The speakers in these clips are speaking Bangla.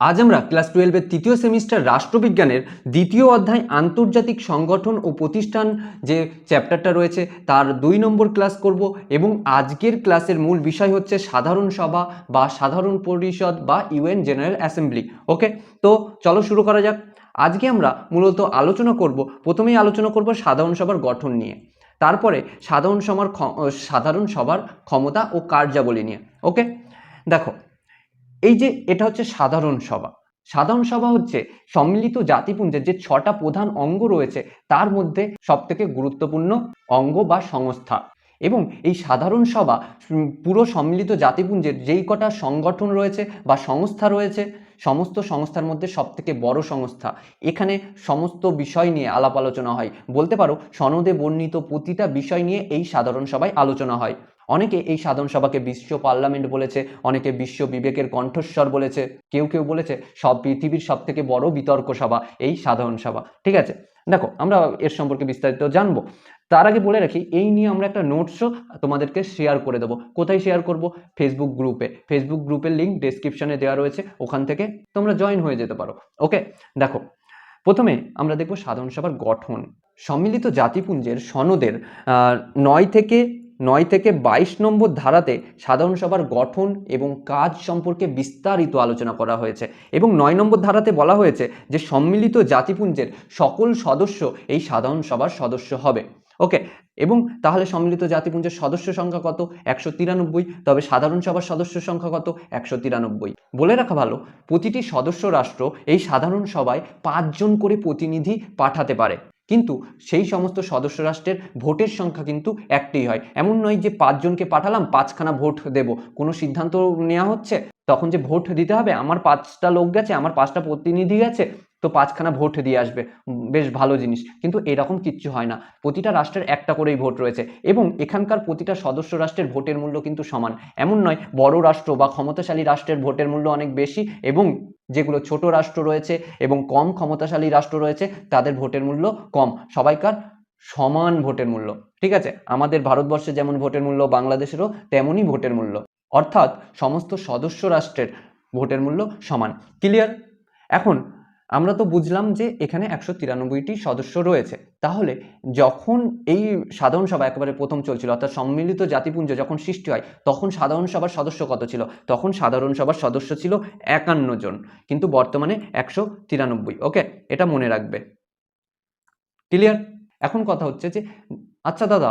আজ আমরা ক্লাস টুয়েলভের তৃতীয় সেমিস্টার রাষ্ট্রবিজ্ঞানের দ্বিতীয় অধ্যায় আন্তর্জাতিক সংগঠন ও প্রতিষ্ঠান যে চ্যাপ্টারটা রয়েছে, তার দুই নম্বর ক্লাস করব এবং আজকের ক্লাসের মূল বিষয় হচ্ছে সাধারণ সভা বা সাধারণ পরিষদ বা ইউএন জেনারেল অ্যাসেম্বলি। ওকে? তো চলো শুরু করা যাক। আজকে আমরা মূলত আলোচনা করব, প্রথমেই আলোচনা করব সাধারণ সভার গঠন নিয়ে। তারপরে সাধারণ সভার সাধারণ সভার ক্ষমতা ও কার্যাবলী নিয়ে। ওকে? দেখো এই যে এটা হচ্ছে সাধারণ সভা। সাধারণ সভা হচ্ছে সম্মিলিত জাতিপুঞ্জের যে ছটা প্রধান অঙ্গ রয়েছে, তার মধ্যে সবথেকে গুরুত্বপূর্ণ অঙ্গ বা সংস্থা। এবং এই সাধারণ সভা পুরো সম্মিলিত জাতিপুঞ্জের যেই কটা সংগঠন রয়েছে বা সংস্থা রয়েছে, সমস্ত সংস্থার মধ্যে সবথেকে বড় সংস্থা। এখানে সমস্ত বিষয় নিয়ে আলাপ আলোচনা হয়। বলতে পারো, সনদে বর্ণিত প্রতিটা বিষয় নিয়ে এই সাধারণ সভায় আলোচনা হয়। অনেকে এই সাধারণ সভাকে বিশ্ব পার্লামেন্ট বলেছে, অনেকে বিশ্ব বিবেকের কণ্ঠস্বর বলেছে, কেউ কেউ বলেছে সব পৃথিবীর সব থেকে বড় বিতর্ক সভা, এই সাধারণ সভা। ঠিক আছে? দেখো, আমরা এর সম্পর্কে বিস্তারিত জানব। তার আগে বলে রাখি, এই নিয়ে আমরা একটা নোটসও তোমাদেরকে শেয়ার করে দেবো। কোথায় শেয়ার করব? ফেসবুক গ্রুপে ফেসবুক গ্রুপের লিঙ্ক ডেসক্রিপশনে দেওয়া রয়েছে। ওখান থেকে তোমরা জয়েন হয়ে যেতে পারো। ওকে দেখো, প্রথমে আমরা দেখব সাধারণ সভার গঠন। সম্মিলিত জাতিপুঞ্জের সনদের নয় থেকে নয় থেকে বাইশ নম্বর ধারাতে সাধারণ সভার গঠন এবং কাজ সম্পর্কে বিস্তারিত আলোচনা করা হয়েছে এবং নয় নম্বর ধারাতে বলা হয়েছে যে সম্মিলিত জাতিপুঞ্জের সকল সদস্য এই সাধারণ সভার সদস্য হবে। ওকে, এবং তাহলে সম্মিলিত জাতিপুঞ্জের সদস্য সংখ্যা কত? একশো তিরানব্বই, তবে সাধারণ সভার সদস্য সংখ্যা কত? একশো তিরানব্বই। বলে রাখা ভালো, প্রতিটি সদস্য রাষ্ট্র এই সাধারণ সভায় পাঁচজন করে প্রতিনিধি পাঠাতে পারে। কিন্তু সেই সমস্ত সদস্য রাষ্ট্রের ভোটের সংখ্যা কিন্তু একটাই হয়। এমন নয় যে পাঁচজনকে পাঠালাম, পাঁচখানা ভোট দেব। কোনো সিদ্ধান্ত নেওয়া হচ্ছে? তখন যে ভোট দিতে হবে, আমার পাঁচটা লোক গেছে, আমার পাঁচটা প্রতিনিধি গেছে তো পাঁচখানা ভোট দিয়ে আসবে। বেশ ভালো জিনিস। কিন্তু এরকম কিচ্ছু হয় না। প্রতিটা রাষ্ট্রের একটা করেই ভোট রয়েছে। এবং এখানকার প্রতিটা সদস্য রাষ্ট্রের ভোটের মূল্য কিন্তু সমান। এমন নয়, বড় রাষ্ট্র বা ক্ষমতাশালী রাষ্ট্রের ভোটের মূল্য অনেক বেশি এবং যেগুলো ছোট রাষ্ট্র রয়েছে এবং কম ক্ষমতাশালী রাষ্ট্র রয়েছে, তাদের ভোটের মূল্য কম। সবাইকার সমান ভোটের মূল্য। ঠিক আছে? আমাদের ভারতবর্ষে যেমন ভোটের মূল্য, বাংলাদেশেরও তেমনই ভোটের মূল্য। অর্থাৎ সমস্ত সদস্য রাষ্ট্রের ভোটের মূল্য সমান। ক্লিয়ার? এখন আমরা তো বুঝলাম যে এখানে একশো তিরানব্বইটি সদস্য রয়েছে। তাহলে যখন এই সাধারণ সভা একেবারে প্রথম চলছিল, অর্থাৎ সম্মিলিত জাতিপুঞ্জ যখন সৃষ্টি হয়, তখন সাধারণ সভার সদস্য কত ছিল? তখন সাধারণ সভার সদস্য ছিল একান্ন জন, কিন্তু বর্তমানে একশো তিরানব্বই। ওকে, এটা মনে রাখবে। ক্লিয়ার? এখন কথা হচ্ছে যে আচ্ছা দাদা,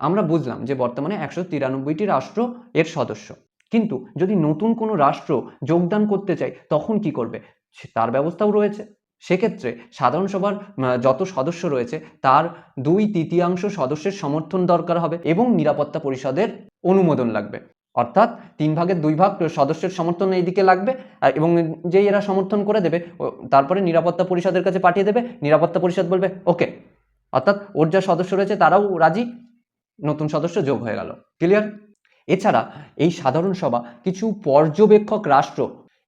আমরা বুঝলাম যে বর্তমানে একশো তিরানব্বইটি রাষ্ট্র এর সদস্য। কিন্তু যদি নতুন কোনো রাষ্ট্র যোগদান করতে চায়, তখন কি করবে? তার ব্যবস্থাও রয়েছে। সেক্ষেত্রে সাধারণ সভার যত সদস্য রয়েছে, তার দুই তৃতীয়াংশ সদস্যের সমর্থন দরকার হবে এবং নিরাপত্তা পরিষদের অনুমোদন লাগবে। অর্থাৎ তিন ভাগের দুই ভাগ সদস্যের সমর্থন এইদিকে লাগবে এবং যেই এরা সমর্থন করে দেবে তারপরে নিরাপত্তা পরিষদের কাছে পাঠিয়ে দেবে, নিরাপত্তা পরিষদ বলবে, ওকে। অর্থাৎ ওর যা সদস্য রয়েছে, তারাও রাজি, নতুন সদস্য যোগ হয়ে গেল। ক্লিয়ার? এছাড়া এই সাধারণ সভা কিছু পর্যবেক্ষক রাষ্ট্র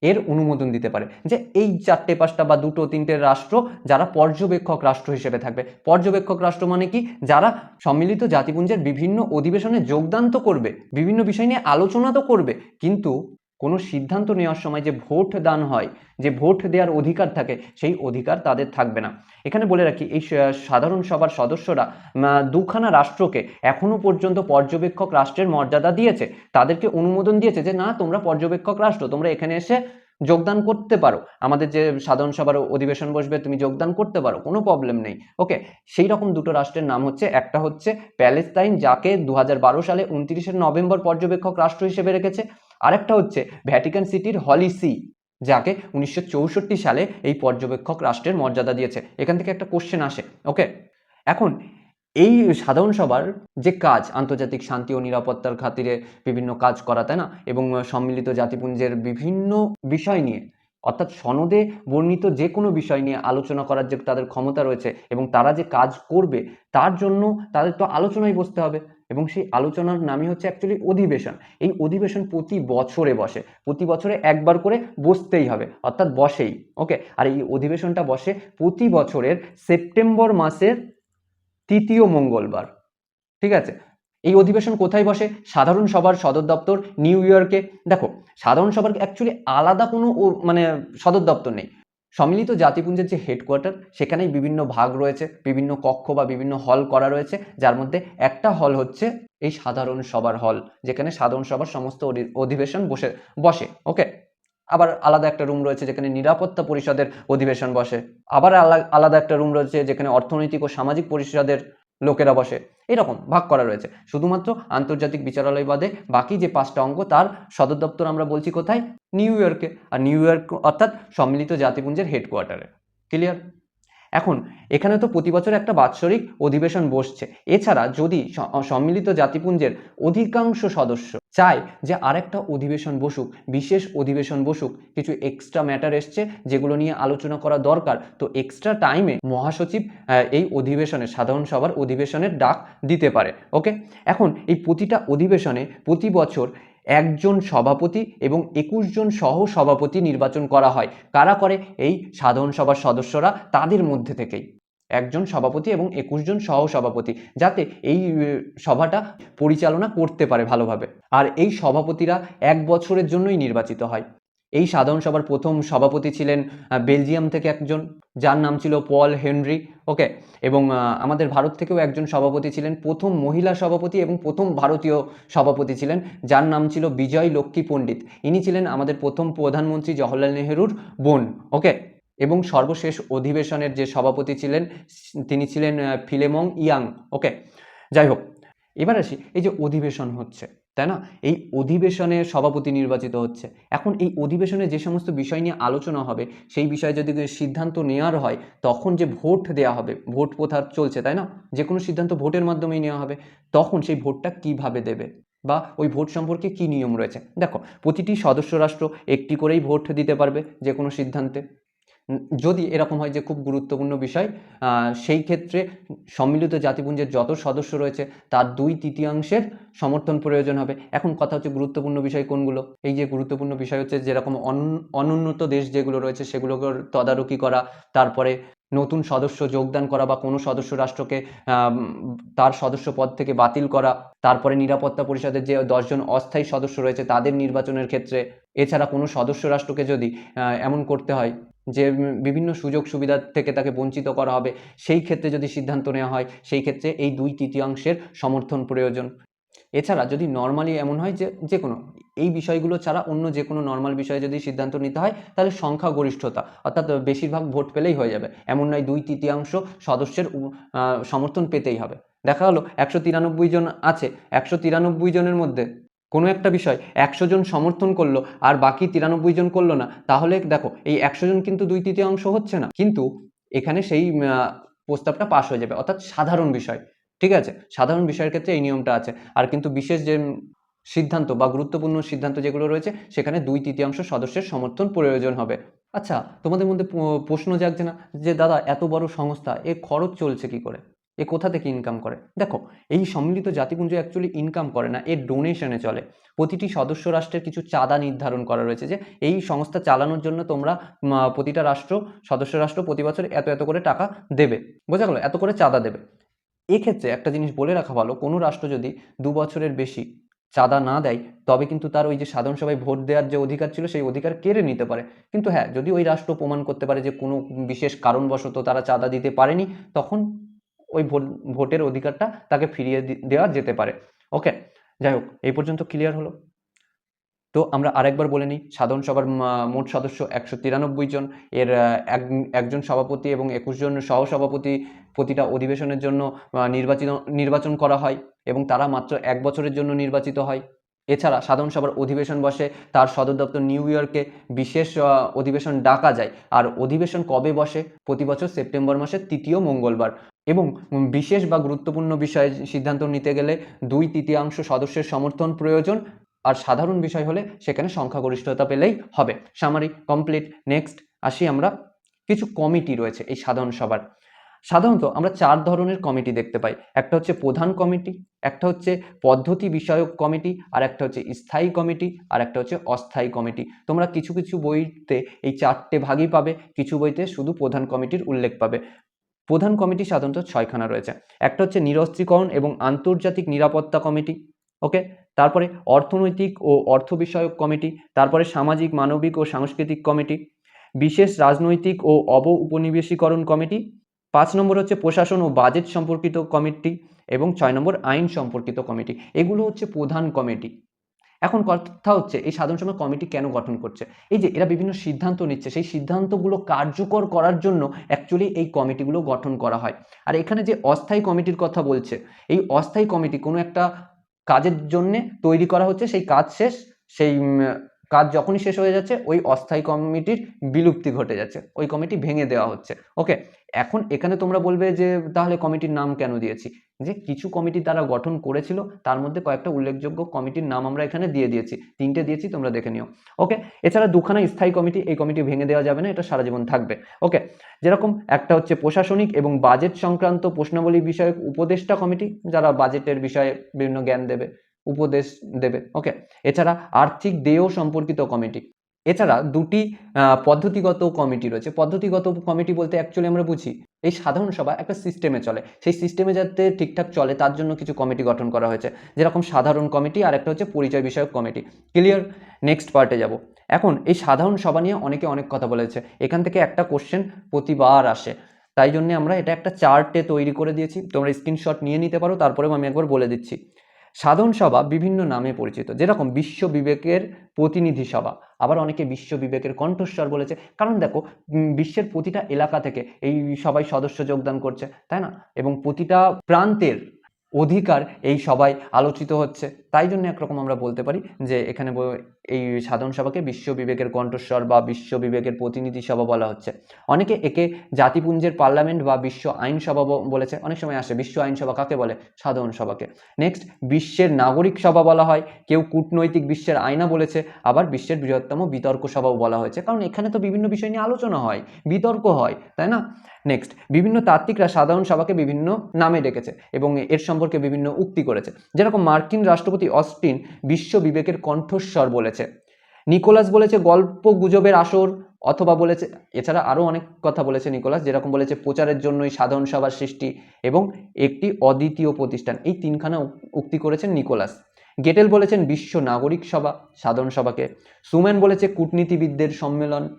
এর অনুমোদন দিতে পারে যে এই চারটে পাঁচটা বা দুটো তিনটে রাষ্ট্র যারা পর্যবেক্ষক রাষ্ট্র হিসেবে থাকবে। পর্যবেক্ষক রাষ্ট্র মানে কি? যারা সম্মিলিত জাতিপুঞ্জের বিভিন্ন অধিবেশনে যোগদান তো করবে, বিভিন্ন বিষয় নিয়ে আলোচনা তো করবে, কিন্তু কোনো সিদ্ধান্ত নেওয়ার সময় যে ভোট দান হয়, যে ভোট দেওয়ার অধিকার থাকে, সেই অধিকার তাদের থাকবে না। এখানে বলে রাখি, এই সাধারণ সভার সদস্যরা দুখানা রাষ্ট্রকে এখনও পর্যন্ত পর্যবেক্ষক রাষ্ট্রের মর্যাদা দিয়েছে। তাদেরকে অনুমোদন দিয়েছে যে, না, তোমরা পর্যবেক্ষক রাষ্ট্র, তোমরা এখানে এসে যোগদান করতে পারো। আমাদের যে সাধারণ সভার অধিবেশন বসবে, তুমি যোগদান করতে পারো, কোনো প্রবলেম নেই। ওকে সেই রকম দুটো রাষ্ট্রের নাম হচ্ছে, একটা হচ্ছে প্যালেস্তাইন যাকে দু হাজার বারো সালে উনত্রিশে নভেম্বর পর্যবেক্ষক রাষ্ট্র হিসেবে রেখেছে। আরেকটা হচ্ছে ভ্যাটিকান সিটির হলি সি যাকে উনিশশো চৌষট্টি সালে এই পর্যবেক্ষক রাষ্ট্রের মর্যাদা দিয়েছে। এখান থেকে একটা কোশ্চেন আসে। ওকে এখন এই সাধারণ সভার যে কাজ, আন্তর্জাতিক শান্তি ও নিরাপত্তার খাতিরে বিভিন্ন কাজ করা, তাই না? এবং সম্মিলিত জাতিপুঞ্জের বিভিন্ন বিষয় নিয়ে, অর্থাৎ সনদে বর্ণিত যে কোনো বিষয় নিয়ে আলোচনা করার যে তাদের ক্ষমতা রয়েছে এবং তারা যে কাজ করবে, তার জন্য তাদের তো আলোচনায় বসতে হবে। এবং সেই আলোচনার নামই হচ্ছে অ্যাকচুয়ালি অধিবেশন। এই অধিবেশন প্রতি বছরে বসে, প্রতি বছরে একবার করে বসতেই হবে, অর্থাৎ বসেই ওকে আর এই অধিবেশনটা বসে প্রতি বছরের সেপ্টেম্বর মাসের তৃতীয় মঙ্গলবার। ঠিক আছে? এই অধিবেশন কোথায় বসে? সাধারণ সভার সদর দপ্তর নিউ ইয়র্কে। দেখো, সাধারণ সভার অ্যাকচুয়ালি আলাদা কোনো মানে সদর দপ্তর নেই। সম্মিলিত জাতিপুঞ্জের যে হেডকোয়ার্টার সেখানেই বিভিন্ন ভাগ রয়েছে, বিভিন্ন কক্ষ বা বিভিন্ন হল করা রয়েছে, যার মধ্যে একটা হল হচ্ছে এই সাধারণ সভার হল যেখানে সাধারণ সভার সমস্ত অধি- অধিবেশন বসে বসে ওকে আবার আলাদা একটা রুম রয়েছে যেখানে নিরাপত্তা পরিষদের অধিবেশন বসে। আবার আলা- আলাদা একটা রুম রয়েছে যেখানে অর্থনৈতিক ও সামাজিক পরিষদের লোকেরা বসে। এরকম ভাগ করা রয়েছে। শুধুমাত্র আন্তর্জাতিক বিচারালয় বাদে বাকি যে পাঁচটা অঙ্গ তার সদর দপ্তর আমরা বলছি কোথায়? নিউ ইয়র্কে। আর নিউ ইয়র্ক অর্থাৎ সম্মিলিত জাতিপুঞ্জের হেডকোয়ার্টারে ক্লিয়ার এখন, এখানে তো প্রতি বছর একটা বাৎসরিক অধিবেশন বসছে। এছাড়া যদি সম্মিলিত জাতিপুঞ্জের অধিকাংশ সদস্য চায় যে আরেকটা অধিবেশন বসুক, বিশেষ অধিবেশন বসুক, কিছু এক্সট্রা ম্যাটার এসছে যেগুলো নিয়ে আলোচনা করা দরকার, তো এক্সট্রা টাইমে মহাসচিব এই অধিবেশনে, সাধারণ সভার অধিবেশনের ডাক দিতে পারে ওকে এখন, এই প্রতিটা অধিবেশনে প্রতি বছর একজন সভাপতি এবং একুশ জন সহ সভাপতি নির্বাচন করা হয়। কারা করে? এই সাধারণ সভার সদস্যরা তাদের মধ্যে থেকেই। একজন সভাপতি এবং একুশ জন সহ সভাপতি যাতে এই সভাটা পরিচালনা করতে পারে ভালোভাবে। আর এই সভাপতিরা এক বছরের জন্যই নির্বাচিত হয়। এই সাধারণ সভার প্রথম সভাপতি ছিলেন বেলজিয়াম থেকে একজন, যার নাম ছিল পল হেনরি, ওকে? এবং আমাদের ভারত থেকেও একজন সভাপতি ছিলেন, প্রথম মহিলা সভাপতি এবং প্রথম ভারতীয় সভাপতি ছিলেন, যার নাম ছিল বিজয় লক্ষ্মী পণ্ডিত। ইনি ছিলেন আমাদের প্রথম প্রধানমন্ত্রী জওহরলাল নেহরুর বোন, ওকে? এবং সর্বশেষ অধিবেশনের যে সভাপতি ছিলেন, তিনি ছিলেন ফিলেমং ইয়াং, ওকে? যাই হোক, এবার আসি, এই যে অধিবেশন হচ্ছে। তাই না? এই অধিবেশনে সভাপতি নির্বাচিত হচ্ছে। এখন এই অধিবেশনে যে সমস্ত বিষয় নিয়ে আলোচনা হবে, সেই বিষয়ে যদি সিদ্ধান্ত নেওয়ার হয়, তখন যে ভোট দেওয়া হবে, ভোট প্রথা চলছে, তাই না? যে কোনো সিদ্ধান্ত ভোটের মাধ্যমেই নেওয়া হবে। তখন সেই ভোটটা কীভাবে দেবে? বা ওই ভোট সম্পর্কে কি নিয়ম রয়েছে? দেখো, প্রতিটি সদস্য রাষ্ট্র একটি করেই ভোট দিতে পারবে যে কোনো সিদ্ধান্তে। যদি এরকম হয় যে খুব গুরুত্বপূর্ণ বিষয় সেই ক্ষেত্রে সম্মিলিত জাতিপুঞ্জের যত সদস্য রয়েছে, তার দুই তৃতীয়াংশের সমর্থন প্রয়োজন হবে। এখন কথা হচ্ছে গুরুত্বপূর্ণ বিষয় কোনগুলো? এই যে গুরুত্বপূর্ণ বিষয় হচ্ছে যেরকম অন- অনুন্নত দেশ যেগুলো রয়েছে, সেগুলোকে তদারকি করা, তারপরে নতুন সদস্য যোগদান করা বা কোনো সদস্য রাষ্ট্রকে তার সদস্য পদ থেকে বাতিল করা, তারপরে নিরাপত্তা পরিষদের যে দশজন অস্থায়ী সদস্য রয়েছে, তাদের নির্বাচনের ক্ষেত্রে, এছাড়া কোনো সদস্য রাষ্ট্রকে যদি এমন করতে হয় যে বিভিন্ন সুযোগ সুবিধা থেকে তাকে বঞ্চিত করা হবে, সেই ক্ষেত্রে যদি সিদ্ধান্ত নেওয়া হয়, সেই ক্ষেত্রে এই দুই তৃতীয়াংশের সমর্থন প্রয়োজন। এছাড়া যদি নর্মালি এমন হয় যে যে কোনো, এই বিষয়গুলো ছাড়া অন্য যে কোনো নর্মাল বিষয়ে যদি সিদ্ধান্ত নিতে হয়, তাহলে সংখ্যাগরিষ্ঠতা, অর্থাৎ বেশিরভাগ ভোট পেলেই হয়ে যাবে। এমন নয় দুই তৃতীয়াংশ সদস্যের সমর্থন পেতেই হবে। দেখা হলো একশো তিরানব্বই জন আছে, একশো তিরানব্বই জনের মধ্যে কোনো একটা বিষয় একশো জন সমর্থন করল আর বাকি তিরানব্বই জন করল না, তাহলে দেখো এই একশো জন কিন্তু দুই তৃতীয়াংশ হচ্ছে না। কিন্তু এখানে সেই প্রস্তাবটা পাশ হয়ে যাবে। অর্থাৎ সাধারণ বিষয়, ঠিক আছে? সাধারণ বিষয়ের ক্ষেত্রে এই নিয়মটা আছে। আর কিন্তু বিশেষ যে সিদ্ধান্ত বা গুরুত্বপূর্ণ সিদ্ধান্ত যেগুলো রয়েছে, সেখানে দুই তৃতীয়াংশ সদস্যের সমর্থন প্রয়োজন হবে। আচ্ছা তোমাদের মধ্যে প্রশ্ন জাগছে না যে, দাদা, এত বড় সংস্থা এ খরচ চলছে কি করে? এ কোথা থেকে ইনকাম করে? দেখো, এই সম্মিলিত জাতিপুঞ্জ অ্যাকচুয়ালি ইনকাম করে না এর ডোনেশনে চলে। প্রতিটি সদস্য রাষ্ট্রের কিছু চাঁদা নির্ধারণ করা রয়েছে যে, এই সংস্থা চালানোর জন্য তোমরা প্রতিটা রাষ্ট্র, সদস্য রাষ্ট্র প্রতি বছর এত এত করে টাকা দেবে। বোঝা গেলো? এত করে চাঁদা দেবে। এক্ষেত্রে একটা জিনিস বলে রাখা ভালো, কোনো রাষ্ট্র যদি দু বছরের বেশি চাঁদা না দেয়, তবে কিন্তু তার ওই যে সাধারণ সভায় ভোট দেওয়ার যে অধিকার ছিল, সেই অধিকার কেড়ে নিতে পারে। কিন্তু হ্যাঁ যদি ওই রাষ্ট্র প্রমাণ করতে পারে যে কোনো বিশেষ কারণবশত তারা চাঁদা দিতে পারেনি, তখন ওই ভোট, ভোটের অধিকারটা তাকে ফিরিয়ে দেওয়া যেতে পারে। ওকে যাই হোক, এই পর্যন্ত ক্লিয়ার হলো। তো আমরা আরেকবার বলে নিই, সাধারণ সভার মোট সদস্য একশো তিরানব্বই জন। এর এক- একজন সভাপতি এবং একুশ জন সহসভাপতি। প্রতিটা অধিবেশনের জন্য নির্বাচিত, নির্বাচন করা হয় এবং তারা মাত্র এক বছরের জন্য নির্বাচিত হয়। এছাড়া সাধারণ সভার অধিবেশন বসে তার সদর দপ্তর নিউ ইয়র্কে বিশেষ অধিবেশন ডাকা যায়। আর অধিবেশন কবে বসে? প্রতি বছর সেপ্টেম্বর মাসের তৃতীয় মঙ্গলবার। এবং বিশেষ বা গুরুত্বপূর্ণ বিষয়ে সিদ্ধান্ত নিতে গেলে দুই তৃতীয়াংশ সদস্যের সমর্থন প্রয়োজন। আর সাধারণ বিষয় হলে সেখানে সংখ্যাগরিষ্ঠতা পেলেই হবে। Summary complete. নেক্সট আসি আমরা। কিছু কমিটি রয়েছে এই সাধারণ সভার। সাধারণত আমরা চার ধরনের কমিটি দেখতে পাই। একটা হচ্ছে প্রধান কমিটি, একটা হচ্ছে পদ্ধতি বিষয়ক কমিটি, আর একটা হচ্ছে স্থায়ী কমিটি, আর একটা হচ্ছে অস্থায়ী কমিটি। তোমরা কিছু কিছু বইতে এই চারটে ভাগই পাবে। কিছু বইতে শুধু প্রধান কমিটির উল্লেখ পাবে। প্রধান কমিটি সাধারণত ছয়খানা রয়েছে। একটা হচ্ছে নিরস্ত্রীকরণ এবং আন্তর্জাতিক নিরাপত্তা কমিটি, ওকে? তারপরে অর্থনৈতিক ও অর্থ বিষয়ক কমিটি, তারপরে সামাজিক, মানবিক ও সাংস্কৃতিক কমিটি, বিশেষ রাজনৈতিক ও অব উপনিবেশীকরণ কমিটি, পাঁচ নম্বর হচ্ছে প্রশাসন ও বাজেট সম্পর্কিত কমিটি এবং ছয় নম্বর আইন সম্পর্কিত কমিটি। এগুলো হচ্ছে প্রধান কমিটি। এখন কথা হচ্ছে, এই সাধারণ সভা কমিটি কেন গঠন করছে? এই যে, এরা বিভিন্ন সিদ্ধান্ত নিচ্ছে, সেই সিদ্ধান্তগুলো কার্যকর করার জন্য অ্যাকচুয়ালি এই কমিটিগুলো গঠন করা হয়। আর এখানে যে অস্থায়ী কমিটির কথা বলছে, এই অস্থায়ী কমিটি কোনো একটা কাজের জন্যে তৈরি করা হচ্ছে, সেই কাজ শেষ, সেই কাজ যখনই শেষ হয়ে যাচ্ছে, ওই অস্থায়ী কমিটির বিলুপ্তি ঘটে যাচ্ছে, ওই কমিটি ভেঙে দেওয়া হচ্ছে। ওকে এখন এখানে তোমরা বলবে যে, তাহলে কমিটির নাম কেন দিয়েছি? যে কিছু কমিটি তারা গঠন করেছিল, তার মধ্যে কয়েকটা উল্লেখযোগ্য কমিটির নাম আমরা এখানে দিয়ে দিয়েছি। তিনটে দিয়েছি, তোমরা দেখে নিও। ওকে এছাড়া দুখানা স্থায়ী কমিটি, এই কমিটি ভেঙে দেওয়া যাবে না, এটা সারা জীবন থাকবে। ওকে যেরকম একটা হচ্ছে প্রশাসনিক এবং বাজেট সংক্রান্ত প্রশ্নাবলী বিষয়ক উপদেষ্টা কমিটি, যারা বাজেটের বিষয়ে বিভিন্ন জ্ঞান দেবে। উপদেশ দেবে। ওকে এছাড়া আর্থিক দেয় সম্পর্কিত কমিটি এছাড়া দুটি পদ্ধতিগত কমিটি রয়েছে। পদ্ধতিগত কমিটি বলতে অ্যাকচুয়ালি আমরা বুঝি, এই সাধারণ সভা একটা সিস্টেমে চলে। সেই সিস্টেমে যাতে ঠিকঠাক চলে, তার জন্য কিছু কমিটি গঠন করা হয়েছে। যেরকম সাধারণ কমিটি আর একটা হচ্ছে পরিচয় বিষয়ক কমিটি ক্লিয়ার নেক্সট পার্টে যাব। এখন, এই সাধারণ সভা নিয়ে অনেকে অনেক কথা বলেছে। এখান থেকে একটা কোশ্চেন প্রতিবার আসে। তাই জন্য আমরা এটা একটা চার্টে তৈরি করে দিয়েছি। তোমরা স্ক্রিনশট নিয়ে নিতে পারো, তারপরেও আমি একবার বলে দিচ্ছি। সাধারণ সভা বিভিন্ন নামে পরিচিত। যেরকম বিশ্ব বিবেকের প্রতিনিধি সভা। আবার অনেকে বিশ্ব বিবেকের কণ্ঠস্বর বলেছে। কারণ দেখো বিশ্বের প্রতিটা এলাকা থেকে এই সবাই সদস্য যোগদান করছে, তাই না? এবং প্রতিটা প্রান্তের অধিকার এই সবাই আলোচিত হচ্ছে। তাই জন্য একরকম আমরা বলতে পারি যে এখানে এই সাধারণ সভাকে বিশ্ব বিবেকের কণ্ঠস্বর বা বিশ্ব বিবেকের প্রতিনিধি সভা বলা হচ্ছে। অনেকে একে জাতিপুঞ্জের পার্লামেন্ট বা বিশ্ব আইনসভা ব- বলেছে। অনেক সময় আসে, বিশ্ব আইনসভা কাকে বলে? সাধারণ সভাকে। নেক্সট বিশ্বের নাগরিক সভা বলা হয়। কেউ কূটনৈতিক বিশ্বের আয়না বলেছে, আবার বিশ্বের বৃহত্তম বিতর্ক সভাও বলা হয়েছে। কারণ এখানে তো বিভিন্ন বিষয় নিয়ে আলোচনা হয়, বিতর্ক হয়, তাই না? নেক্সট বিভিন্ন তাত্ত্বিকরা সাধারণ সভাকে বিভিন্ন নামে ডেকেছে এবং এর সম্পর্কে বিভিন্ন উক্তি করেছে। যেরকম মার্কিন রাষ্ট্রপতি অস্টিন বিশ্ব বিবেকের কণ্ঠস্বর বলেছে নিকোলাস বলেছে গল্প গুজবের আসর, অথবা বলেছে, এছাড়া আরও অনেক কথা বলেছে নিকোলাস, যেরকম বলেছে, প্রচারের জন্যই সাধারণ সভার সৃষ্টি এবং একটি অদ্বিতীয় প্রতিষ্ঠান। এই তিনখানা উক্তি করেছেন নিকোলাস। গেটেল বলেছেন বিশ্ব নাগরিক সভা সাধারণ সভাকে। সুম্যান বলেছে কূটনীতিবিদদের সম্মেলন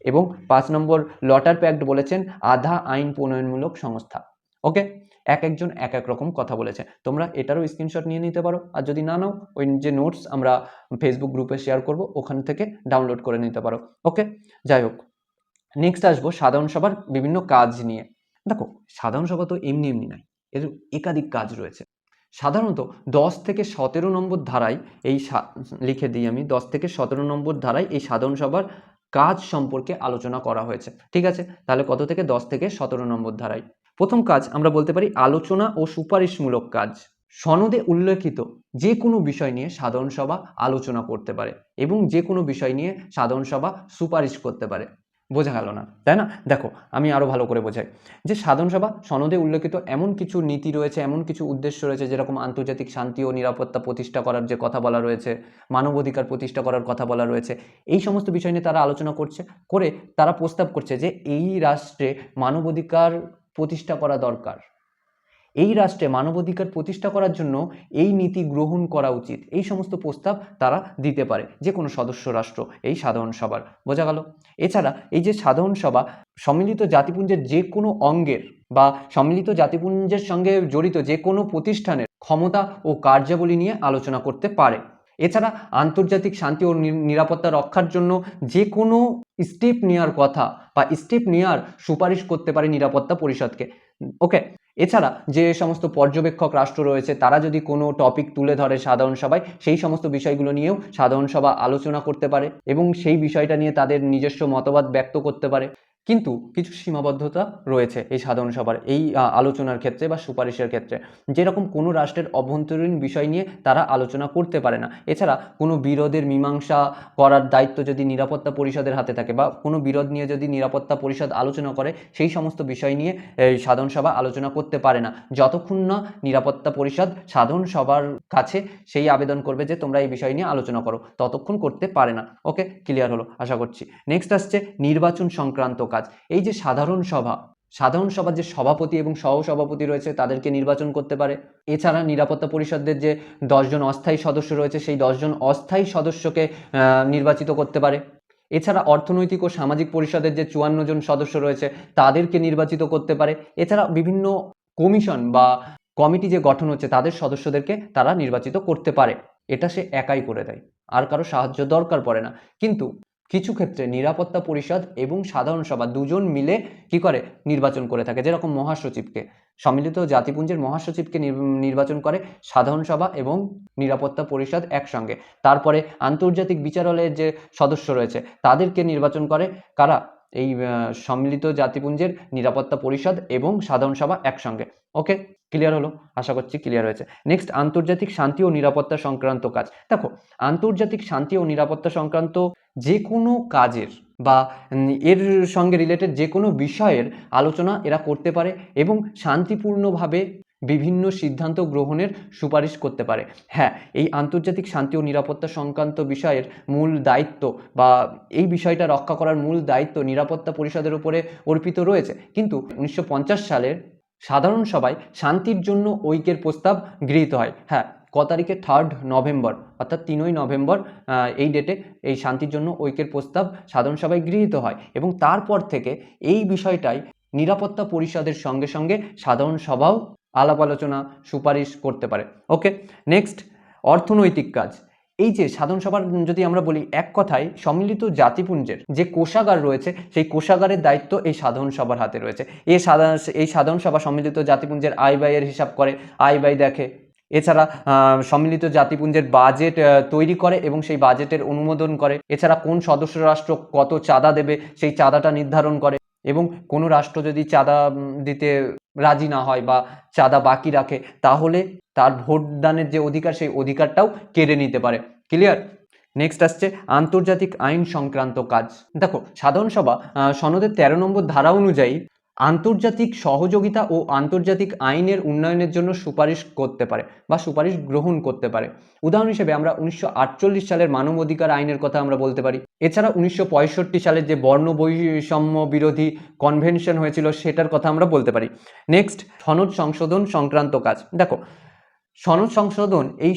এবং পাঁচ নম্বর লটার প্যাক্ট বলেছেন আধা আইন প্রণয়নমূলক সংস্থা। ওকে? এক একজন এক এক রকম কথা বলেছে। তোমরা এটারও স্ক্রিনশট নিয়ে নিতে পারো। আর যদি না নাও, ওই যে নোটস আমরা ফেসবুক গ্রুপে শেয়ার করব, ওখান থেকে ডাউনলোড করে নিতে পারো। ওকে যাই হোক নেক্সট আসব সাধারণ সভার বিভিন্ন কাজ নিয়ে। দেখো, সাধারণ সভা তো এমনি এমনি নাই, এর একাধিক কাজ রয়েছে। সাধারণত দশ থেকে সতেরো নম্বর ধারায় এই লিখে দিই আমি, দশ থেকে সতেরো নম্বর ধারায় এই সাধারণ সভার কাজ সম্পর্কে আলোচনা করা হয়েছে। ঠিক আছে? তাহলে কত থেকে? দশ থেকে সতেরো নম্বর ধারায়। প্রথম কাজ আমরা বলতে পারি আলোচনা ও সুপারিশমূলক কাজ। সনদে উল্লেখিত যে কোনো বিষয় নিয়ে সাধারণ সভা আলোচনা করতে পারে এবং যে কোনো বিষয় নিয়ে সাধারণ সভা সুপারিশ করতে পারে। বোঝা গেল না? তাই না? দেখো, আমি আরও ভালো করে বোঝাই। যে সাধারণ সভা, সনদে উল্লেখিত এমন কিছু নীতি রয়েছে, এমন কিছু উদ্দেশ্য রয়েছে, যেরকম আন্তর্জাতিক শান্তি ও নিরাপত্তা প্রতিষ্ঠা করার যে কথা বলা রয়েছে, মানবাধিকার প্রতিষ্ঠা করার কথা বলা রয়েছে, এই সমস্ত বিষয় নিয়ে তারা আলোচনা করছে, করে তারা প্রস্তাব করছে যে এই রাষ্ট্রে মানবাধিকার প্রতিষ্ঠা করা দরকার। এই রাষ্ট্রে মানবাধিকার প্রতিষ্ঠা করার জন্য এই নীতি গ্রহণ করা উচিত। এই সমস্ত প্রস্তাব তারা দিতে পারে যে কোনো সদস্য রাষ্ট্র, এই সাধারণ সভার। বোঝা গেল? এছাড়া এই যে সাধারণ সভা, সম্মিলিত জাতিপুঞ্জের যে কোনো অঙ্গের বা সম্মিলিত জাতিপুঞ্জের সঙ্গে জড়িত যে কোনো প্রতিষ্ঠানের ক্ষমতা ও কার্যাবলী নিয়ে আলোচনা করতে পারে। এছাড়া আন্তর্জাতিক শান্তি ও নিরাপত্তা রক্ষার জন্য যে কোনো স্টেপ নেওয়ার কথা বা স্টেপ নেওয়ার সুপারিশ করতে পারে নিরাপত্তা পরিষদকে। ওকে, এছাড়া যে সমস্ত পর্যবেক্ষক রাষ্ট্র রয়েছে, তারা যদি কোনো টপিক তুলে ধরে সাধারণ সভায়, সেই সমস্ত বিষয়গুলো নিয়েও সাধারণ সভা আলোচনা করতে পারে এবং সেই বিষয়টা নিয়ে তাদের নিজস্ব মতবাদ ব্যক্ত করতে পারে। কিন্তু কিছু সীমাবদ্ধতা রয়েছে এই সাধারণ সভার, এই আলোচনার ক্ষেত্রে বা সুপারিশের ক্ষেত্রে। যেরকম কোনো রাষ্ট্রের অভ্যন্তরীণ বিষয় নিয়ে তারা আলোচনা করতে পারে না। এছাড়া কোনো বিরোধের মীমাংসা করার দায়িত্ব যদি নিরাপত্তা পরিষদের হাতে থাকে বা কোনো বিরোধ নিয়ে যদি নিরাপত্তা পরিষদ আলোচনা করে, সেই সমস্ত বিষয় নিয়ে এই সাধারণ সভা আলোচনা করতে পারে না। যতক্ষণ না নিরাপত্তা পরিষদ সাধারণ সভার কাছে সেই আবেদন করবে যে তোমরা এই বিষয় নিয়ে আলোচনা করো, ততক্ষণ করতে পারে না। ওকে, ক্লিয়ার হলো, আশা করছি। নেক্সট আসছে নির্বাচন সংক্রান্ত কাজ। এই যে সাধারণ সভা, সাধারণ সভার যে সভাপতি এবং সহসভাপতি রয়েছে, তাদেরকে নির্বাচন করতে পারে। এছাড়া নিরাপত্তা পরিষদের যে দশজন অস্থায়ী সদস্য রয়েছে, সেই দশজন অস্থায়ী সদস্যকে নির্বাচিত করতে পারে। এছাড়া অর্থনৈতিক ও সামাজিক পরিষদের যে চুয়ান্ন জন সদস্য রয়েছে, তাদেরকে নির্বাচিত করতে পারে। এছাড়া বিভিন্ন কমিশন বা কমিটি যে গঠন হচ্ছে, তাদের সদস্যদেরকে তারা নির্বাচিত করতে পারে। এটা সে একাই করে দেয়। আর কারও সাহায্য দরকার পড়ে না। কিন্তু কিছু ক্ষেত্রে নিরাপত্তা পরিষদ এবং সাধারণ সভা দুজন মিলে কি করে নির্বাচন করে থাকে, যেরকম মহাসচিবকে। সম্মিলিত জাতিপুঞ্জের মহাসচিবকে নির- নির্বাচন করে সাধারণ সভা এবং নিরাপত্তা পরিষদ একসঙ্গে। তারপরে আন্তর্জাতিক বিচারালয়ের যে সদস্য রয়েছে, তাদেরকে নির্বাচন করে কারা? এই সম্মিলিত জাতিপুঞ্জের নিরাপত্তা পরিষদ এবং সাধারণ সভা একসঙ্গে। ওকে? ক্লিয়ার হলো? আশা করছি ক্লিয়ার হয়েছে। নেক্সট আন্তর্জাতিক শান্তি ও নিরাপত্তা সংক্রান্ত কাজ। দেখো, আন্তর্জাতিক শান্তি ও নিরাপত্তা সংক্রান্ত যে কোনো কাজের বা এর সঙ্গে রিলেটেড যে কোনো বিষয়ের আলোচনা এরা করতে পারে এবং শান্তিপূর্ণভাবে বিভিন্ন সিদ্ধান্ত গ্রহণের সুপারিশ করতে পারে। হ্যাঁ এই আন্তর্জাতিক শান্তি ও নিরাপত্তা সংক্রান্ত বিষয়ের মূল দায়িত্ব বা এই বিষয়টা রক্ষা করার মূল দায়িত্ব নিরাপত্তা পরিষদের উপরে অর্পিত রয়েছে। কিন্তু উনিশশো পঞ্চাশ সালের সাধারণ সভায় শান্তির জন্য ঐক্যের প্রস্তাব গৃহীত হয়। হ্যাঁ ক তারিখে থার্ড নভেম্বর, অর্থাৎ তিনই নভেম্বর এই ডেটে এই শান্তির জন্য ঐক্যের প্রস্তাব সাধারণ সভায় গৃহীত হয় এবং তারপর থেকে এই বিষয়টাই নিরাপত্তা পরিষদের সঙ্গে সঙ্গে সাধারণ সভাও আলাপ আলোচনা, সুপারিশ করতে পারে। ওকে নেক্সট অর্থনৈতিক কাজ। এই যে সাধারণ সভার, যদি আমরা বলি এক কথায়, সম্মিলিত জাতিপুঞ্জের যে কোষাগার রয়েছে, সেই কোষাগারের দায়িত্ব এই সাধারণ সভার হাতে রয়েছে। এই সাধারণ এই সাধারণ সভা সম্মিলিত জাতিপুঞ্জের আয় ব্যয়ের হিসাব করে, আয় ব্যয় দেখে। এছাড়া সম্মিলিত জাতিপুঞ্জের বাজেট তৈরি করে এবং সেই বাজেটের অনুমোদন করে। এছাড়া কোন সদস্য রাষ্ট্র কত চাঁদা দেবে, সেই চাঁদাটা নির্ধারণ করে। এবং কোনো রাষ্ট্র যদি চাঁদা দিতে রাজি না হয় বা চাঁদা বাকি রাখে, তাহলে তার ভোটদানের যে অধিকার, সেই অধিকারটাও কেড়ে নিতে পারে। ক্লিয়ার নেক্সট আসছে আন্তর্জাতিক আইন সংক্রান্ত কাজ। দেখো, সাধারণ সভা সনদের তেরো নম্বর ধারা অনুযায়ী আন্তর্জাতিক সহযোগিতা ও আন্তর্জাতিক আইনের উন্নয়নের জন্য সুপারিশ করতে পারে বা সুপারিশ গ্রহণ করতে পারে। উদাহরণ হিসেবে আমরা উনিশশো আটচল্লিশ সালের মানব অধিকার আইনের কথা আমরা বলতে পারি। এছাড়া উনিশশো পঁয়ষট্টি সালের যে বর্ণ বৈষম্য বিরোধী কনভেনশন হয়েছিল সেটার কথা আমরা বলতে পারি। নেক্সট সনদ সংশোধন সংক্রান্ত কাজ। দেখো সনদ সংশোধন এই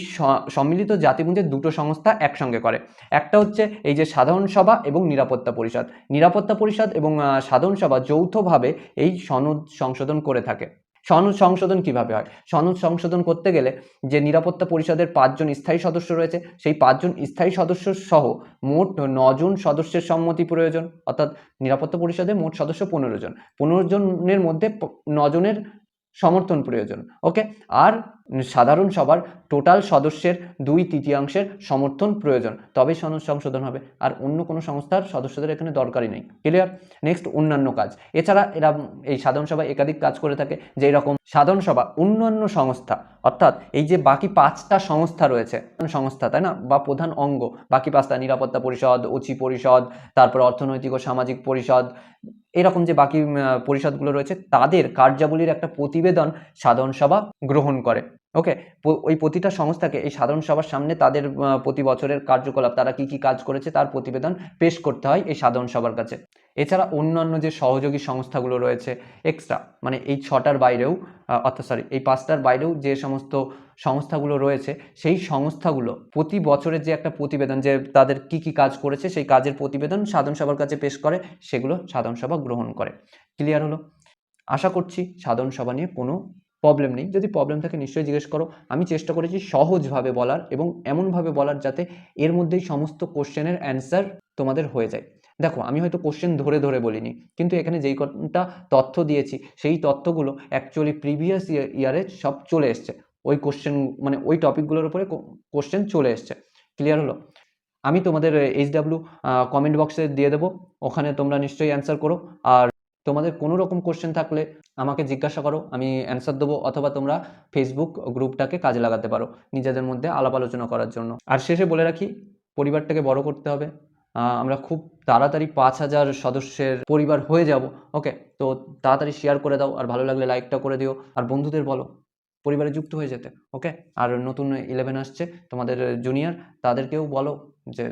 সম্মিলিত জাতিপুঞ্জের দুটো সংস্থা একসঙ্গে করে। একটা হচ্ছে এই যে সাধারণ সভা এবং নিরাপত্তা পরিষদ। নিরাপত্তা পরিষদ এবং সাধারণ সভা যৌথভাবে এই সনদ সংশোধন করে থাকে। সনদ সংশোধন কীভাবে হয়? সনদ সংশোধন করতে গেলে যে নিরাপত্তা পরিষদের পাঁচজন স্থায়ী সদস্য রয়েছে, সেই পাঁচজন স্থায়ী সদস্য সহ মোট নজন সদস্যের সম্মতি প্রয়োজন। অর্থাৎ নিরাপত্তা পরিষদে মোট সদস্য পনেরো জন। পনেরো জনের মধ্যে নজনের সমর্থন প্রয়োজন। ওকে? আর সাধারণ সভার টোটাল সদস্যের দুই তৃতীয়াংশের সমর্থন প্রয়োজন তবে সংশোধন হবে। আর অন্য কোনো সংস্থার সদস্যদের এখানে দরকারই নেই। ক্লিয়ার নেক্সট অন্যান্য কাজ। এছাড়া এরা এই সাধারণ সভা একাধিক কাজ করে থাকে, যেই রকম সাধারণ সভা, অন্যান্য সংস্থা। অর্থাৎ এই যে বাকি পাঁচটা সংস্থা রয়েছে, সংস্থা, তাই না? বা প্রধান অঙ্গ। বাকি পাঁচটা নিরাপত্তা পরিষদ, ওচি পরিষদ, তারপর অর্থনৈতিক ও সামাজিক পরিষদ এরকম যে বাকি পরিষদগুলো রয়েছে, তাদের কার্যাবলীর একটা প্রতিবেদন সাধারণ সভা গ্রহণ করে। ওকে ওই প্রতিটা সংস্থাকে এই সাধারণ সভার সামনে তাদের প্রতি বছরের কার্যকলাপ, তারা কি কি কাজ করেছে তার প্রতিবেদন পেশ করতে হয় এই সাধারণ সভার কাছে। এছাড়া অন্যান্য যে সহযোগী সংস্থাগুলো রয়েছে এক্সট্রা মানে এই ছটার বাইরেও অর্থাৎ সরি এই পাঁচটার বাইরেও যে সমস্ত সংস্থাগুলো রয়েছে, সেই সংস্থাগুলো প্রতি বছরের যে একটা প্রতিবেদন যে তাদের কি কি কাজ করেছে, সেই কাজের প্রতিবেদন সাধারণ সভার কাছে পেশ করে, সেগুলো সাধারণ সভা গ্রহণ করে। ক্লিয়ার হলো? আশা করছি সাধারণ সভা নিয়ে কোনো প্রবলেম নেই। যদি প্রবলেম থাকে নিশ্চয়ই জিজ্ঞেস করো। আমি চেষ্টা করেছি সহজভাবে বলার এবং এমনভাবে বলার যাতে এর মধ্যেই সমস্ত কোশ্চেনের অ্যান্সার তোমাদের হয়ে যায়। দেখো, আমি হয়তো কোশ্চেন ধরে ধরে বলিনি, কিন্তু এখানে যেই কটা তথ্য দিয়েছি, সেই তথ্যগুলো অ্যাকচুয়ালি প্রিভিয়াস ইয়ারে সব চলে এসছে। ওই কোশ্চেন মানে ওই টপিকগুলোর উপরে কোশ্চেন চলে এসছে। ক্লিয়ার হলো? আমি তোমাদের এইচ ডাব্লিউ কমেন্ট বক্সে দিয়ে দেবো। ওখানে তোমরা নিশ্চয়ই অ্যান্সার করো। আর তোমাদের কোনো রকম কোশ্চেন থাকলে আমাকে জিজ্ঞাসা করো। আমি অ্যান্সার দেবো অথবা তোমরা ফেসবুক গ্রুপটাকে কাজে লাগাতে পারো নিজেদের মধ্যে আলাপ আলোচনা করার জন্য। আর শেষে বলে রাখি, পরিবারটাকে বড় করতে হবে। আমরা খুব তাড়াতাড়ি পাঁচ হাজার সদস্যের পরিবার হয়ে যাব ওকে তো তাড়াতাড়ি শেয়ার করে দাও। আর ভালো লাগলে লাইকটা করে দিও। আর বন্ধুদের বলো পরিবারে যুক্ত হয়ে যেতে ওকে আর নতুন ইলেভেন আসছে তোমাদের জুনিয়র তাদেরকেও বলো যে